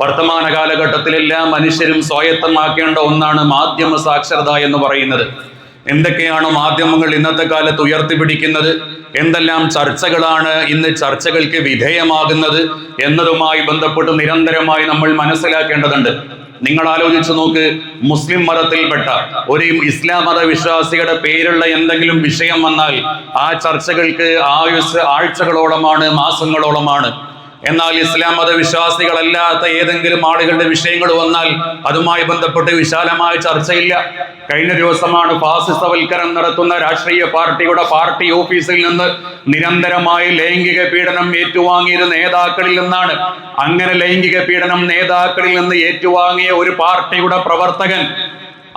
വർത്തമാന കാലഘട്ടത്തിൽ എല്ലാ മനുഷ്യരും സ്വായത്തമാക്കേണ്ട ഒന്നാണ് മാധ്യമ സാക്ഷരത എന്ന് പറയുന്നത്. എന്തൊക്കെയാണ് മാധ്യമങ്ങൾ ഇന്നത്തെ കാലത്ത് ഉയർത്തിപ്പിടിക്കുന്നത്? എന്തെല്ലാം ചർച്ചകളാണ് ഇന്ന് ചർച്ചകൾക്ക് വിധേയമാകുന്നത്? എന്നതുമായി ബന്ധപ്പെട്ട് നിരന്തരമായി നമ്മൾ മനസ്സിലാക്കേണ്ടതുണ്ട്. നിങ്ങൾ ആലോചിച്ചു നോക്ക് മുസ്ലിം മതത്തിൽപ്പെട്ട ഒരു ഇസ്ലാം മത വിശ്വാസികളുടെ പേരുള്ള എന്തെങ്കിലും വിഷയം വന്നാൽ ആ ചർച്ചകൾക്ക് ആയുസ് ആഴ്ചകളോളമാണ് മാസങ്ങളോളമാണ്. എന്നാൽ ഇസ്ലാം മത വിശ്വാസികളല്ലാത്ത ഏതെങ്കിലും ആളുകളുടെ വിഷയങ്ങൾ വന്നാൽ അതുമായി ബന്ധപ്പെട്ട് വിശാലമായ ചർച്ചയില്ല. കഴിഞ്ഞ ദിവസമാണ് ഫാസിസവൽക്കരണം നടത്തുന്ന രാഷ്ട്രീയ പാർട്ടിയുടെ പാർട്ടി ഓഫീസിൽ നിന്ന് നിരന്തരമായി ലൈംഗിക പീഡനം ഏറ്റുവാങ്ങിയത് നേതാക്കളിൽ നിന്നാണ്. അങ്ങനെ ലൈംഗിക പീഡനം നേതാക്കളിൽ നിന്ന് ഏറ്റുവാങ്ങിയ ഒരു പാർട്ടിയുടെ പ്രവർത്തകൻ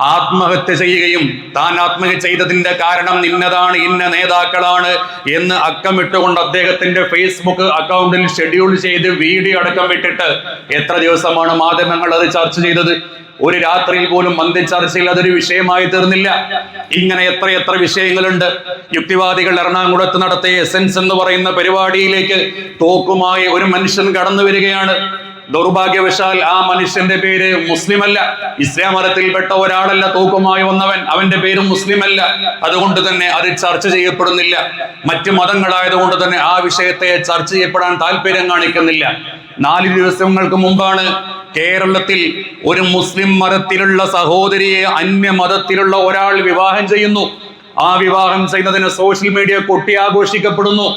ആത്മഹത്യ ചെയ്യുകയും താൻ ആത്മഹത്യ ചെയ്തതിന്റെ കാരണം ഇന്നതാണ് ഇന്ന നേതാക്കളാണ് എന്ന് അക്കമിട്ടുകൊണ്ട് അദ്ദേഹത്തിന്റെ ഫേസ്ബുക്ക് അക്കൗണ്ടിൽ ഷെഡ്യൂൾ ചെയ്ത് വീഡിയോ അടക്കം വിട്ടിട്ട് എത്ര ദിവസമാണ് മാധ്യമങ്ങൾ അത് ചർച്ച ചെയ്തത്? ഒരു രാത്രിയിൽ പോലും മന്ത്രി ചർച്ചയിൽ അതൊരു വിഷയമായി തീർന്നില്ല. ഇങ്ങനെ എത്ര എത്ര വിഷയങ്ങളുണ്ട്? യുക്തിവാദികൾ എറണാകുളത്ത് നടത്തിയ എസെൻസ് എന്ന് പറയുന്ന പരിപാടിയിലേക്ക് തോക്കുമായി ഒരു മനുഷ്യൻ കടന്നു വരികയാണ്. ദൗർഭാഗ്യവശാൽ ആ മനുഷ്യന്റെ പേര് മുസ്ലിം അല്ല ഇസ്ലാം മതത്തിൽപ്പെട്ട ഒരാളല്ല തൂക്കമായി വന്നവൻ. അവന്റെ പേരും മുസ്ലിം അല്ല അതുകൊണ്ട് തന്നെ അത് ചർച്ച ചെയ്യപ്പെടുന്നില്ല. മറ്റു മതങ്ങളായതുകൊണ്ട് തന്നെ ആ വിഷയത്തെ ചർച്ച ചെയ്യപ്പെടാൻ താല്പര്യം കാണിക്കുന്നില്ല. നാല് ദിവസങ്ങൾക്ക് മുമ്പാണ് കേരളത്തിൽ ഒരു മുസ്ലിം മതത്തിലുള്ള സഹോദരിയെ അന്യ മതത്തിലുള്ള ഒരാൾ വിവാഹം ചെയ്യുന്നു. ആ വിവാഹം ചെയ്യുന്നതിന് സോഷ്യൽ മീഡിയ കൊട്ടി ആഘോഷിക്കപ്പെടുന്നു.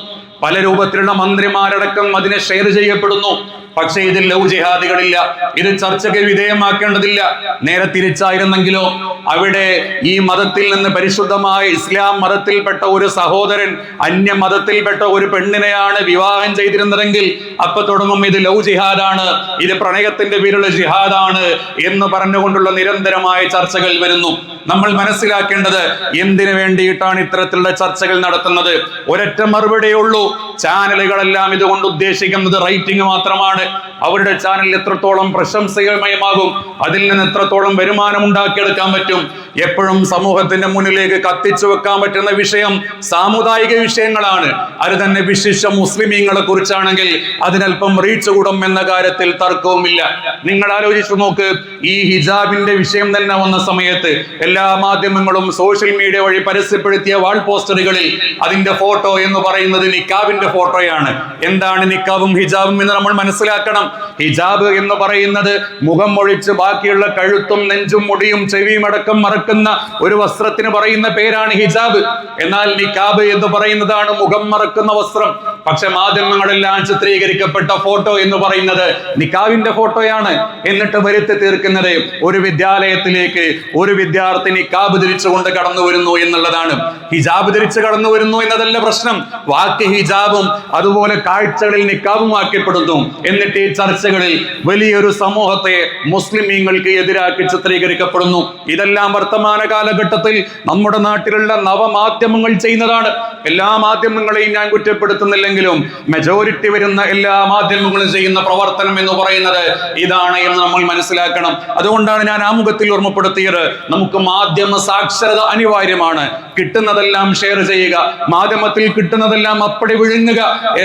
പല രൂപത്തിലുള്ള മന്ത്രിമാരടക്കം അതിനെ ഷെയർ ചെയ്യപ്പെടുന്നു. പക്ഷേ ഇതിൽ ലവ് ജിഹാദികളില്ല. ഇത് ചർച്ചയ്ക്ക് വിധേയമാക്കേണ്ടതില്ല. നേരെ തിരിച്ചായിരുന്നെങ്കിലോ അവിടെ ഈ മതത്തിൽ നിന്ന് പരിശുദ്ധമായ ഇസ്ലാം മതത്തിൽപ്പെട്ട ഒരു സഹോദരൻ അന്യ മതത്തിൽപ്പെട്ട ഒരു പെണ്ണിനെയാണ് വിവാഹം ചെയ്തിരുന്നതെങ്കിൽ അപ്പൊ തുടങ്ങും ഇത് ലവ് ജിഹാദാണ്. ഇത് പ്രണയത്തിന്റെ പേരുള്ള ജിഹാദാണ് എന്ന് പറഞ്ഞുകൊണ്ടുള്ള നിരന്തരമായ ചർച്ചകൾ വരുന്നു. നമ്മൾ മനസ്സിലാക്കേണ്ടത് എന്തിനു വേണ്ടിയിട്ടാണ് ഇത്തരത്തിലുള്ള ചർച്ചകൾ നടത്തുന്നത്? ഒരൊറ്റ മറുപടിയുള്ളൂ ചാനലുകളെല്ലാം ഇതുകൊണ്ട് ഉദ്ദേശിക്കുന്നത് റൈറ്റിംഗ് മാത്രമാണ്. അവരുടെ ചാനൽ എത്രത്തോളം പ്രശംസയമയമാകും അതിൽ നിന്ന് എത്രത്തോളം വരുമാനം ഉണ്ടാക്കിയെടുക്കാൻ പറ്റും? എപ്പോഴും സമൂഹത്തിന്റെ മുന്നിലേക്ക് കത്തിച്ചു വെക്കാൻ പറ്റുന്ന വിഷയം സാമുദായിക വിഷയങ്ങളാണ്. അത് തന്നെ വിശിഷ്ട മുസ്ലിമീങ്ങളെ കുറിച്ചാണെങ്കിൽ അതിനല്പം റീച്ച് കൂടും എന്ന കാര്യത്തിൽ തർക്കവുമില്ല. നിങ്ങൾ ആലോചിച്ചു നോക്ക് ഈ ഹിജാബിന്റെ വിഷയം തന്നെ വന്ന സമയത്ത് എല്ലാ മാധ്യമങ്ങളും സോഷ്യൽ മീഡിയ വഴി പരസ്യപ്പെടുത്തിയ വാൾ പോസ്റ്ററുകളിൽ അതിന്റെ ഫോട്ടോ എന്ന് പറയുന്നത് നിക്കാബിന്റെ ഫോട്ടോയാണ്. എന്താണ് നിക്കാബും ഹിജാബും എന്ന് നമ്മൾ മനസ്സിലാക്കണം. ഹിജാബ് എന്ന് പറയുന്നത് മുഖം ഒഴിച്ച് ബാക്കിയുള്ള കഴുത്തും നെഞ്ചും മുടിയും ചെവിയും അടക്കം മറക്കുന്ന ഒരു വസ്ത്രത്തിന് പറയുന്ന പേരാണ് ഹിജാബ്. എന്നാൽ നിക്കാബ് എന്ന് പറയുന്നതാണ് മുഖം മറക്കുന്ന വസ്ത്രം. പക്ഷെ മാധ്യമങ്ങളെല്ലാം ചിത്രീകരിക്കപ്പെട്ട ഫോട്ടോ എന്ന് പറയുന്നത് നിക്കാബിന്റെ ഫോട്ടോയാണ്. എന്നിട്ട് വരുത്തി തീർക്കുന്നത് ഒരു വിദ്യാലയത്തിലേക്ക് ഒരു വിദ്യാർത്ഥി നിക്കാബ് ധരിച്ചുകൊണ്ട് കടന്നു വരുന്നു എന്നുള്ളതാണ്. ഹിജാബ് ധരിച്ചു കടന്നു വരുന്നു എന്നതല്ല പ്രശ്നം. വാക്ക് ഹിജാബും അതുപോലെ കാഴ്ചകളിൽ നിക്കാബും ആക്കപ്പെടുന്നു എന്നിട്ട് ഈ ചർച്ചകളിൽ വലിയൊരു സമൂഹത്തെ മുസ്ലിമീങ്ങൾക്ക് എതിരാക്കി ചിത്രീകരിക്കപ്പെടുന്നു. ഇതെല്ലാം വർത്തമാന കാലഘട്ടത്തിൽ നമ്മുടെ നാട്ടിലുള്ള നവമാധ്യമങ്ങൾ ചെയ്യുന്നതാണ്. എല്ലാ മാധ്യമങ്ങളെയും ഞാൻ കുറ്റപ്പെടുത്തുന്നില്ലെങ്കിലും മെജോറിറ്റി വരുന്ന എല്ലാ മാധ്യമങ്ങളും ചെയ്യുന്ന പ്രവർത്തനം എന്ന് പറയുന്നത് ഇതാണ് എന്ന് നമ്മൾ മനസ്സിലാക്കണം. അതുകൊണ്ടാണ് ഞാൻ ആമുഖത്തിൽ ഓർമ്മപ്പെടുത്തിയത്. നമുക്ക് മാധ്യമ സാക്ഷരത അനിവാര്യമാണ്. കിട്ടുന്നതെല്ലാം ഷെയർ ചെയ്യുക. മാധ്യമത്തിൽ കിട്ടുന്നതെല്ലാം അപ്പടി വിഴുങ്ങുക.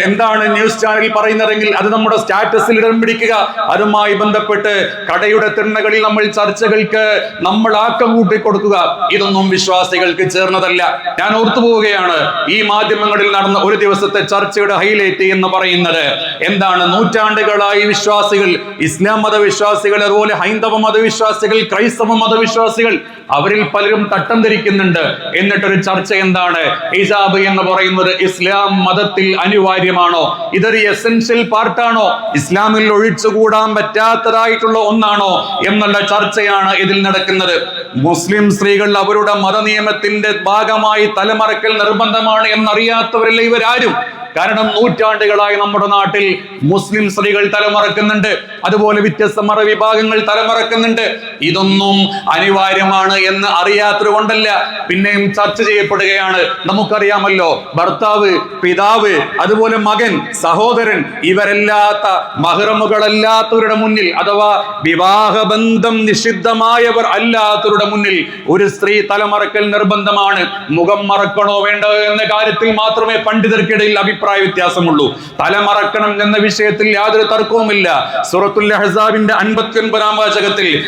എന്താണ് ന്യൂസ് ചാനൽ പറയുന്നതെങ്കിൽ അത് നമ്മുടെ സ്റ്റാറ്റസിൽ ഇടം പിടിക്കുക. അതുമായി ബന്ധപ്പെട്ട് കടയുടെ തിണ്ണകളിൽ നമ്മൾ ചർച്ചകൾക്ക് നമ്മൾ ആക്കം കൂട്ടി കൊടുക്കുക. ഇതൊന്നും വിശ്വാസികൾക്ക് ചേർന്നതല്ല. ഞാൻ ഓർത്തു പോവുകയാണ്. ഈ മാധ്യമങ്ങളിൽ നടന്ന ഒരു ദിവസത്തെ ചർച്ചയുടെ ഹൈലൈറ്റ് എന്ന് പറയുന്നത് എന്താണ്? നൂറ്റാണ്ടുകളായി വിശ്വാസികൾ ഇസ്ലാം മതവിശ്വാസികൾ അതുപോലെ ഹൈന്ദവ മതവിശ്വാസികൾ ക്രൈസ്തവ മതവിശ്വാസികൾ അവരിൽ പലരും തട്ടം ധരിക്കുന്നുണ്ട് എന്നിട്ടൊരു ചർച്ച എന്താണ്? ഹിജാബ് എന്ന് പറയുന്നത് ഇസ്ലാം മതത്തിൽ അനിവാര്യമാണോ? ഇതൊരു എസെൻഷ്യൽ പാർട്ടാണോ ഇസ്ലാമിൽ ഒഴിച്ചുകൂടാൻ പറ്റാത്തതായിട്ടുള്ള ഒന്നാണോ? എന്നുള്ള ചർച്ചയാണ് ഇതിൽ നടക്കുന്നത്. മുസ്ലിം സ്ത്രീകൾ അവരുടെ മതനിയമത്തിന്റെ ഭാഗമായി തലമറക്കൽ നിർബന്ധമാണ് എന്നറിയാത്തവരല്ല ഇവരാരും. കാരണം നൂറ്റാണ്ടുകളായി നമ്മുടെ നാട്ടിൽ മുസ്ലിം സ്ത്രീകൾ തലമറക്കുന്നുണ്ട്. അതുപോലെ വ്യത്യസ്ത മതവിഭാഗങ്ങൾ തലമറക്കുന്നുണ്ട്. ഇതൊന്നും അനിവാര്യമാണ് എന്ന് അറിയാത്തത് കൊണ്ടല്ല പിന്നെയും ചർച്ച ചെയ്യപ്പെടുകയാണ്. നമുക്കറിയാമല്ലോ ഭർത്താവ് പിതാവ് അതുപോലെ മകൻ സഹോദരൻ ഇവരല്ലാത്ത മഹ്റമുകളല്ലാത്തവരുടെ മുന്നിൽ അഥവാ വിവാഹബന്ധം നിഷിദ്ധമായവർ അല്ലാത്തവരുടെ മുന്നിൽ ഒരു സ്ത്രീ തലമറക്കൽ നിർബന്ധമാണ്. മുഖം മറക്കണോ വേണ്ടോ എന്ന കാര്യത്തിൽ മാത്രമേ പണ്ഡിതർക്കിടയിൽ അഭിപ്രായം അഭിപ്രായ വ്യത്യാസമുള്ളൂ. തലമറക്കണം എന്ന വിഷയത്തിൽ യാതൊരു തർക്കവുമില്ല. സൂറത്തുൽ അഹ്സാബിന്റെ അൻപത്തി ഒൻപതാം വാചകത്തിൽ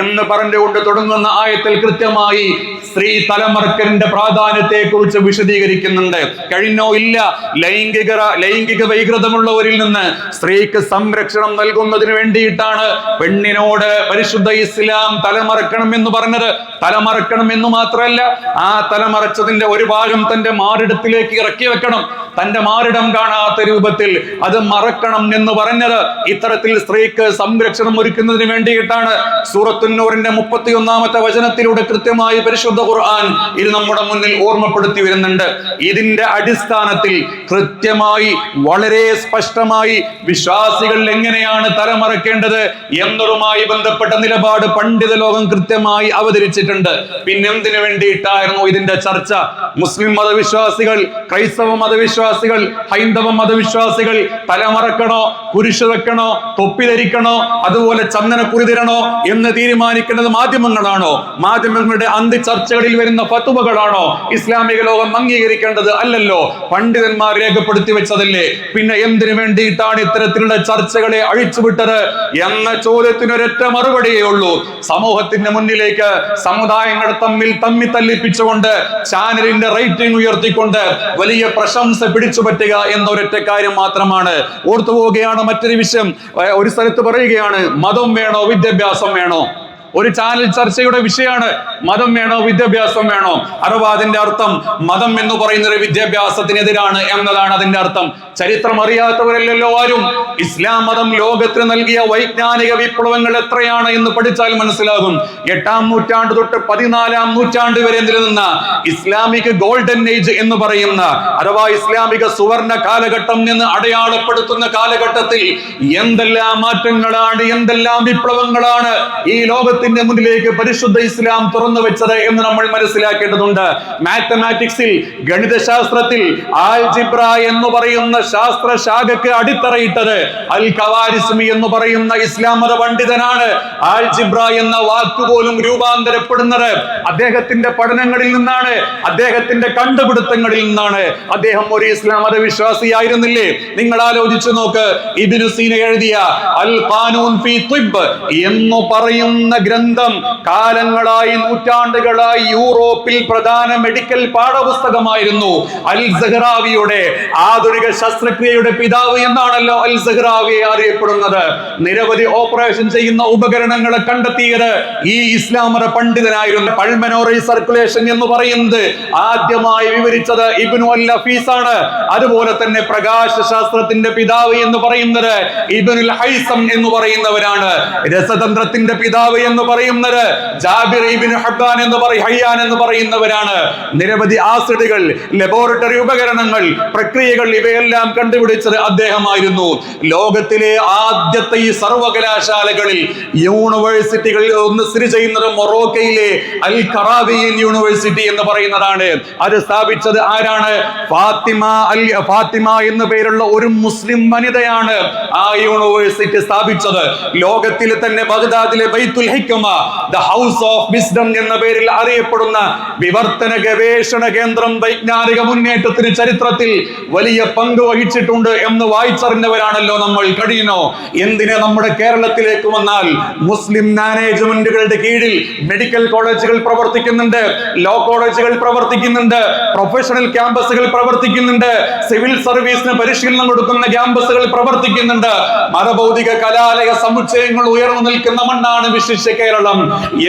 എന്ന് പറഞ്ഞുകൊണ്ട് തുടങ്ങുന്ന ആയത്തിൽ കൃത്യമായി സ്ത്രീ തലമറക്കലിന്റെ പ്രാധാന്യത്തെ കുറിച്ച് വിശദീകരിക്കുന്നുണ്ട്. കഴിഞ്ഞോ ഇല്ല. ലൈംഗിക ലൈംഗിക വൈകൃതമുള്ളവരിൽ നിന്ന് സ്ത്രീക്ക് സംരക്ഷണം നൽകുന്നതിന് വേണ്ടിയിട്ടാണ് പെണ്ണിനോട് പരിശുദ്ധ ഇസ്ലാം തലമറക്കണം എന്ന് പറഞ്ഞത്. തലമറക്കണം എന്ന് മാത്രമല്ല ആ തലമറച്ചതിന്റെ ഒരു ഭാഗം തന്റെ മാറിടത്തിലേക്ക് ഇറക്കി വെക്കണം. തന്റെ മാറിടം കാണാത്ത രൂപത്തിൽ അത് മറക്കണം എന്ന് പറഞ്ഞത് ഇത്തരത്തിൽ സ്ത്രീക്ക് സംരക്ഷണം ഒരുക്കുന്നതിന് വേണ്ടിയിട്ടാണ്. സൂറത്തുന്നൂറിന്റെ മുപ്പത്തി ഒന്നാമത്തെ വചനത്തിലൂടെ കൃത്യമായി പരിശുദ്ധ ഖുർആൻ ഇത് നമ്മുടെ മുന്നിൽ ഓർമ്മപ്പെടുത്തി വരുന്നുണ്ട്. ഇതിന്റെ അടിസ്ഥാനത്തിൽ കൃത്യമായി വളരെ സ്പഷ്ടമായി വിശ്വാസികൾ എങ്ങനെയാണ് തലമറക്കേണ്ടത് എന്നതുമായി ബന്ധപ്പെട്ട നിലപാട് പണ്ഡിത ലോകം കൃത്യമായി അവതരിച്ചിട്ടുണ്ട്. പിന്നെന്തിനു വേണ്ടിയിട്ടായിരുന്നു ഇതിന്റെ ചർച്ച. മുസ്ലിം മതവിശ്വാസികൾ ക്രൈസ്തവ മതവിശ്വാസികൾ ഹൈന്ദവ മതവിശ്വാസികൾ തലമറക്കണോ കുരിശ് വെക്കണോ തൊപ്പി ധരിക്കണോ അതുപോലെ ചന്ദന തരണോ എന്ന് തീരുമാനിക്കുന്നത് മാധ്യമങ്ങളാണോ? മാധ്യമങ്ങളുടെ അന്തി ചർച്ചകളിൽ വരുന്ന ഫത്തുവകളാണോ? ഇസ്ലാമിക ലോകം അംഗീകരിക്കേണ്ടത് അല്ലല്ലോ. പണ്ഡിതന്മാർ രേഖപ്പെടുത്തി വെച്ചതല്ലേ. പിന്നെ എന്തിനു വേണ്ടിയിട്ടാണ് ഇത്തരത്തിലുള്ള ചർച്ചകളെ അഴിച്ചുവിട്ടത്? എന്ന ചോദ്യത്തിനൊരൊറ്റ മറുപടിയേ ഉള്ളൂ. സമൂഹത്തിന്റെ മുന്നിലേക്ക് സമുദായങ്ങൾ തമ്മിൽ തമ്മിൽ തമ്മി തല്ലിപ്പിച്ചുകൊണ്ട് ചാനലിന്റെ റേറ്റിംഗ് ഉയർത്തിക്കൊണ്ട് വലിയ പ്രശംസ പിടിച്ചു പറ്റുക എന്ന ഒരൊറ്റ കാര്യം മാത്രമാണ്. ഓർത്തു പോവുകയാണ് മറ്റൊരു വിഷയം. ഒരു സ്ഥലത്ത് പറയുകയാണ് മതം വേണോ വിദ്യാഭ്യാസം വേണോ? ഒരു ചാനൽ ചർച്ചയുടെ വിഷയമാണ് മതം വേണോ വിദ്യാഭ്യാസം വേണോ? അഥവാ അതിന്റെ അർത്ഥം മതം എന്ന് പറയുന്നത് വിദ്യാഭ്യാസത്തിനെതിരാണ് എന്നതാണ് അതിന്റെ അർത്ഥം. ചരിത്രം അറിയാത്തവരല്ലല്ലോ ആരും. ഇസ്ലാം മതം ലോകത്തിന് നൽകിയ വൈജ്ഞാനിക വിപ്ലവങ്ങൾ എത്രയാണ് എന്ന് പഠിച്ചാൽ മനസ്സിലാകും. എട്ടാം നൂറ്റാണ്ട് തൊട്ട് പതിനാലാം നൂറ്റാണ്ട് വരെ നിലനിന്ന ഇസ്ലാമിക് ഗോൾഡൻ ഏജ് എന്ന് പറയുന്ന അഥവാ ഇസ്ലാമിക സുവർണ കാലഘട്ടം എന്ന് അടയാളപ്പെടുത്തുന്ന കാലഘട്ടത്തിൽ എന്തെല്ലാം മാറ്റങ്ങളാണ് എന്തെല്ലാം വിപ്ലവങ്ങളാണ് ഈ ലോകത്തിന്റെ മുന്നിലേക്ക് പരിശുദ്ധ ഇസ്ലാം തുറന്നു വെച്ചത് എന്ന് നമ്മൾ മനസ്സിലാക്കേണ്ടതുണ്ട്. മാത്തമാറ്റിക്സിൽ ഗണിതശാസ്ത്രത്തിൽ ആൽജിബ്ര എന്ന് പറയുന്ന ശാസ്ത്ര ശാഖക്ക് അടിത്തറയിട്ടത് അൽ കവാരിസ്മി എന്ന് പറയുന്ന ഇസ്ലാം മത പണ്ഡിതനാണ്. ആൽജിബ്ര എന്ന വാക്കുപോലും രൂപാന്തരപ്പെടുന്നത് അദ്ദേഹത്തിന്റെ പഠനങ്ങളിൽ നിന്നാണ് അദ്ദേഹത്തിന്റെ കണ്ടുപിടുത്തങ്ങളിൽ നിന്നാണ്. അദ്ദേഹം ഒരു ഇസ്ലാം മത വിശ്വാസിയായിരുന്നില്ലേ നിങ്ങൾ ആലോചിച്ചു നോക്ക്. ഇബിനു സീന എഴുതിയ അൽ ഖാനൂൻ ഫി ത്വിബ് എന്ന് പറയുന്ന ഗ്രന്ഥം കാലങ്ങളായി നൂറ്റാണ്ടുകളായി യൂറോപ്പിൽ പ്രധാന മെഡിക്കൽ പാഠപുസ്തകമായിരുന്നു. അൽ സഹ്റാവിയുടെ ആധുനിക ശസ്ത്രക്രിയയുടെ പിതാവ് എന്നാണല്ലോ അൽ സഹ്റാവിയെ അറിയപ്പെടുന്നത്. നിരവധി ഓപ്പറേഷൻ ചെയ്യുന്ന ഉപകരണങ്ങളെ കണ്ടെത്തിയത് ഈ ഇസ്ലാമത പണ്ഡിതനായിരുന്നു. പൾമനോറി സർക്കുലേഷൻ എന്ന് പറയുന്നത് ആദ്യമായി വിവരിച്ചത് ഇബിനു അൽ ഹഫീസ് ആണ് അതുപോലെ തന്നെ പ്രകാശ ശാസ്ത്രത്തിന്റെ പിതാവ് എന്ന് പറയുന്നത് ഇബ്നുൽ ഹൈസം എന്ന് പറയുന്നവരാണ്. രസതന്ത്രത്തിന്റെ പിതാവ് എന്ന് പറയുന്നത് ജാബിർ ഹബ്ബാൻ എന്ന് ഹയ്യാൻ എന്ന് പറയുന്നവരാണ്. നിരവധി ആസിഡുകൾ ലബോറട്ടറി ഉപകരണങ്ങൾ പ്രക്രിയകൾ ഇവയെല്ലാം കണ്ടുപിടിച്ചത് അദ്ദേഹമായിരുന്നു. ലോകത്തിലെ ആദ്യത്തെ ഈ സർവകലാശാലകളിൽ യൂണിവേഴ്സിറ്റികളിൽ ഒന്ന് സ്ഥിതി ചെയ്യുന്നത് മൊറോക്കയിലെ അൽ ഖറാബിയൻ യൂണിവേഴ്സിറ്റി എന്ന് പറയുന്നതാണ്. അത് സ്ഥാപിച്ചത് ആരാണ്? ഫാത്തിമ അൽ ഫാത്തിമ എന്ന പേരുള്ള ഒരു മുസ്ലിം വനിതയാണ് ആ യൂണിവേഴ്സിറ്റി സ്ഥാപിച്ചത്. ലോകത്തിലെ തന്നെ ബഗ്ദാദിലെ ബൈത്തുൽ ഹിക്കമ ദ ഹൗസ് ഓഫ് വിസ്ഡം എന്ന പേരിൽ അറിയപ്പെടുന്ന വിവർത്തന ഗവേഷണ കേന്ദ്രം വൈജ്ഞാനിക മുന്നേറ്റത്തിന് ചരിത്രത്തിൽ വലിയ പങ്ക് വഹിച്ചിട്ടുണ്ട് എന്ന് വായിച്ചറിഞ്ഞവരാണല്ലോ നമ്മൾ. കഴിയുന്നോ എന്തിനെ നമ്മുടെ കേരളത്തിലേക്ക് വന്നാൽ? മുസ്ലിം മാനേജ്മെന്റുകളുടെ കീഴിൽ മെഡിക്കൽ കോളേജുകൾ പ്രവർത്തിക്കുന്നുണ്ട് ലോ കോളേജുകൾ പ്രവർത്തിക്കുന്നുണ്ട് പ്രൊഫഷണൽ ക്യാമ്പസുകൾ പ്രവർത്തിക്കുന്നുണ്ട് സിവിൽ സർവീസിന് പരിശീലനം കൊടുക്കുന്ന ക്യാമ്പസുകൾ പ്രവർത്തിക്കുന്നുണ്ട്. മതഭൗതിക കലാലയ സമുച്ചയങ്ങൾ ഉയർന്നു നിൽക്കുന്ന മണ്ണാണ് വിശിഷ്യ കേരളം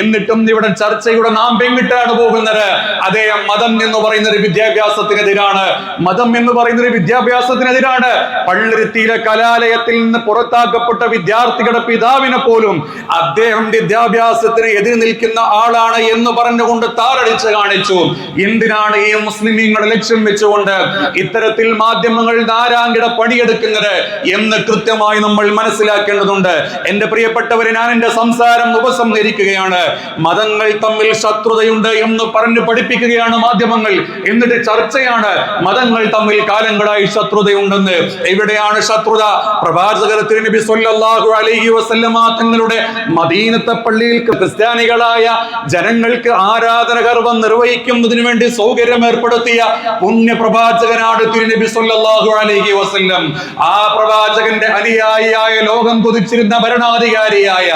എന്നിട്ടും ഇവിടെ ചർച്ചയുടെ നാം പെങ്ങിട്ടാണ് പോകുന്നത്. അതേ മതം എന്ന് പറയുന്ന ഒരു വിദ്യാഭ്യാസത്തിനെതിരാണ്. മതം എന്ന് പറയുന്ന ഒരു വിദ്യാഭ്യാസത്തിനെതിരാണ്. പള്ളിരുത്തിയിലെ കലാലയത്തിൽ നിന്ന് പുറത്താക്കപ്പെട്ട വിദ്യാർത്ഥികളുടെ പിതാവിനെ പോലും അദ്ദേഹം വിദ്യാഭ്യാസത്തിന് എതിര് നിൽക്കുന്ന ആളാണ് എന്ന് പറഞ്ഞുകൊണ്ട് താറടിച്ച് കാണിച്ചു. എന്തിനാണ് ഈ മുസ്ലിം ലക്ഷ്യം വെച്ചുകൊണ്ട് ഇത്തരത്തിൽ മാധ്യമങ്ങൾ നാരാങ്കിട പണിയെടുക്കുന്നത് എന്ന് കൃത്യമായി നമ്മൾ മനസ്സിലാക്കേണ്ടതുണ്ട്. എന്റെ പ്രിയപ്പെട്ടവരെ ഞാൻ എന്റെ സംസാരം ഉപസ ധരിക്കുകയാണ്. മതങ്ങൾ തമ്മിൽ ശത്രുതയുണ്ട് എന്ന് പറഞ്ഞു പഠിപ്പിക്കുകയാണ് മാധ്യമങ്ങൾ. എന്നിട്ട് ചർച്ചയാണ് മതങ്ങൾ തമ്മിൽ കാലങ്ങളായി ശത്രുതയുണ്ടെന്ന്. എവിടെയാണ് ശത്രുത? പ്രവാചകർ തിരുനബി സല്ലല്ലാഹു അലൈഹി വസല്ലമ തങ്ങളുടെ മദീനത്തെ പള്ളിയിൽ ക്രിസ്ത്യാനികളായ ജനങ്ങൾക്ക് ആരാധന ഗർവം നിർവഹിക്കുന്നതിന് വേണ്ടി സൗകര്യം ഏർപ്പെടുത്തിയ പുണ്യ പ്രവാചകനാണ് തിരുനബി സല്ലല്ലാഹു അലൈഹി വസല്ലം. ആ പ്രവാചകന്റെ അനുയായിയായ ലോകം കൊതിച്ചിരുന്ന ഭരണാധികാരിയായ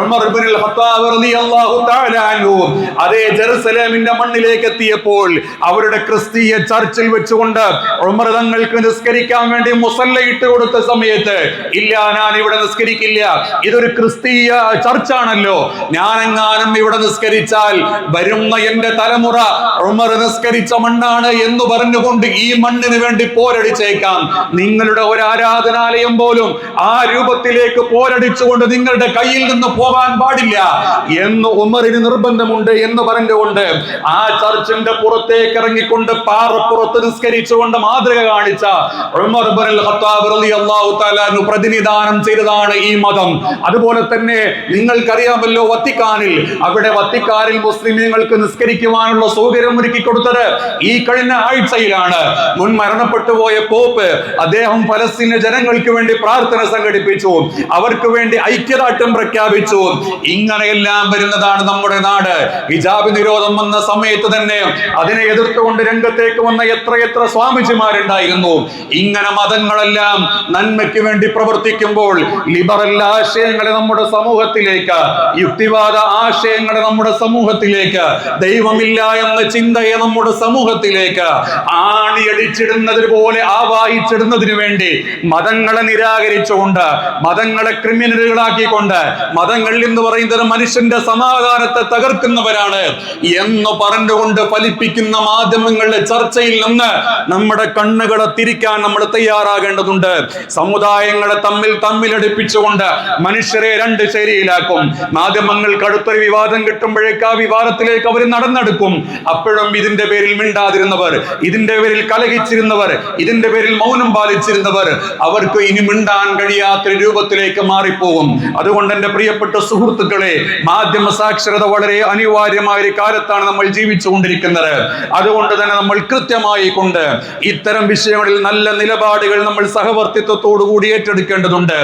ഉമർ അതേ ജെറുസലേമിന്റെ മണ്ണിലേക്ക് എത്തിയപ്പോൾ അവരുടെ ക്രിസ്തീയ ചർച്ചിൽ വെച്ചുകൊണ്ട് ഉമർ തങ്ങൾക്ക് നിസ്കരിക്കാൻ വേണ്ടി മുസല്ല ഇട്ട് കൊടുത്ത സമയത്ത് ഇല്ല ഞാൻ ഇവിടെ നിസ്കരിക്കില്ല. ഇതൊരു ക്രിസ്തീയ ചർച്ചാണല്ലോ. ഞാനെങ്ങാനും ഇവിടെ നിസ്കരിച്ചാൽ വരുന്ന എന്റെ തലമുറ ഉമർ നിസ്കരിച്ച മണ്ണാണ് എന്ന് പറഞ്ഞുകൊണ്ട് ഈ മണ്ണിന് വേണ്ടി പോരടിച്ചേക്കാം. നിങ്ങളുടെ ഒരു ആരാധനാലയം പോലും ആ രൂപത്തിലേക്ക് പോരടിച്ചുകൊണ്ട് നിങ്ങളുടെ കയ്യിൽ നിന്ന് പോകാൻ പാടില്ല. എന്ന് ഉമറിന് നിർബന്ധമുണ്ട് എന്ന് പറഞ്ഞുകൊണ്ട് ആ ചർച്ചിന്റെ പുറത്തേക്ക് ഇറങ്ങിക്കൊണ്ട് പാറപ്പുറത്ത് നിസ്കരിച്ചുകൊണ്ട് മാതൃക കാണിച്ച ഉമർ പ്രതിനിധാനം ചെയ്തതാണ് ഈ മതം. അതുപോലെ തന്നെ നിങ്ങൾക്കറിയാമല്ലോ വത്തിക്കാനിൽ. അവിടെ വത്തിക്കാനിൽ മുസ്ലിമീങ്ങൾക്ക് നിസ്കരിക്കുവാനുള്ള സൗകര്യം ഒരുക്കി കൊടുത്തത് ഈ കഴിഞ്ഞ ആഴ്ചയിലാണ്. മുൻ മരണപ്പെട്ടു പോയ പോപ്പ് അദ്ദേഹം ഫലസ്തീന ജനങ്ങൾക്ക് വേണ്ടി പ്രാർത്ഥന സംഘടിപ്പിച്ചു. അവർക്ക് വേണ്ടി ഐക്യദാർഢ്യം പ്രഖ്യാപിച്ചു. ഇങ്ങനെയെല്ലാം വരുന്നതാണ് നമ്മുടെ നാട്. ഹിജാബ് നിരോധം വന്ന സമയത്ത് തന്നെ അതിനെ എതിർത്തുകൊണ്ട് രംഗത്തേക്ക് വന്ന എത്ര എത്ര സ്വാമിജിമാരുണ്ടായിരുന്നു. ഇങ്ങനെ മതങ്ങളെല്ലാം നന്മയ്ക്ക് വേണ്ടി പ്രവർത്തിക്കുമ്പോൾ ലിബറൽ ആശയങ്ങളെ നമ്മുടെ സമൂഹത്തിലേക്ക് യുക്തിവാദ ആശയങ്ങളെ നമ്മുടെ സമൂഹത്തിലേക്ക് ദൈവമില്ല എന്ന ചിന്തയെ നമ്മുടെ സമൂഹത്തിലേക്ക് ആണിയടിച്ചിടുന്നതിന് പോലെ ആവാഹിച്ചിടുന്നതിന് വേണ്ടി മതങ്ങളെ നിരാകരിച്ചുകൊണ്ട് മതങ്ങളെ ക്രിമിനലുകളാക്കിക്കൊണ്ട് മതങ്ങൾ എന്ന് പറയുന്നത് മനുഷ്യന്റെ സമാധാനത്തെ തകർക്കുന്നവരാണ് എന്ന് പറഞ്ഞുകൊണ്ട് ഫലിപ്പിക്കുന്ന മാധ്യമങ്ങളുടെ ചർച്ചയിൽ നിന്ന് നമ്മുടെ കണ്ണുകളെ തിരിക്കാൻ നമ്മൾ തയ്യാറാകേണ്ടതുണ്ട്. സമുദായങ്ങളെ തമ്മിൽ തമ്മിലടിപ്പിച്ചുകൊണ്ട് മനുഷ്യരെ രണ്ട് ശരിയിലാക്കും മാധ്യമങ്ങൾ കടുത്തൊരു വിവാദം കിട്ടുമ്പോഴേക്ക് ആ വിവാദത്തിലേക്ക് അവർ നടന്നെടുക്കും. അപ്പോഴും ഇതിന്റെ പേരിൽ മിണ്ടാതിരുന്നവർ ഇതിന്റെ പേരിൽ കലഹിച്ചിരുന്നവർ ഇതിന്റെ പേരിൽ മൗനം പാലിച്ചിരുന്നവർ അവർക്ക് ഇനി മിണ്ടാൻ കഴിയാത്ത രൂപത്തിലേക്ക് മാറിപ്പോകും. അതുകൊണ്ട് എന്റെ പ്രിയപ്പെട്ട സുഹൃത്തുക്കളെ മാധ്യമ സാക്ഷരത വളരെ അനിവാര്യമായ ഒരു കാലത്താണ് നമ്മൾ ജീവിച്ചുകൊണ്ടിരിക്കുന്നത്. അതുകൊണ്ട് തന്നെ നമ്മൾ കൃത്യമായി കൊണ്ട് ഇത്തരം വിഷയങ്ങളിൽ നല്ല നിലപാടുകൾ നമ്മൾ സഹവർത്തിത്വത്തോടു കൂടി ഏറ്റെടുക്കേണ്ടതുണ്ട്.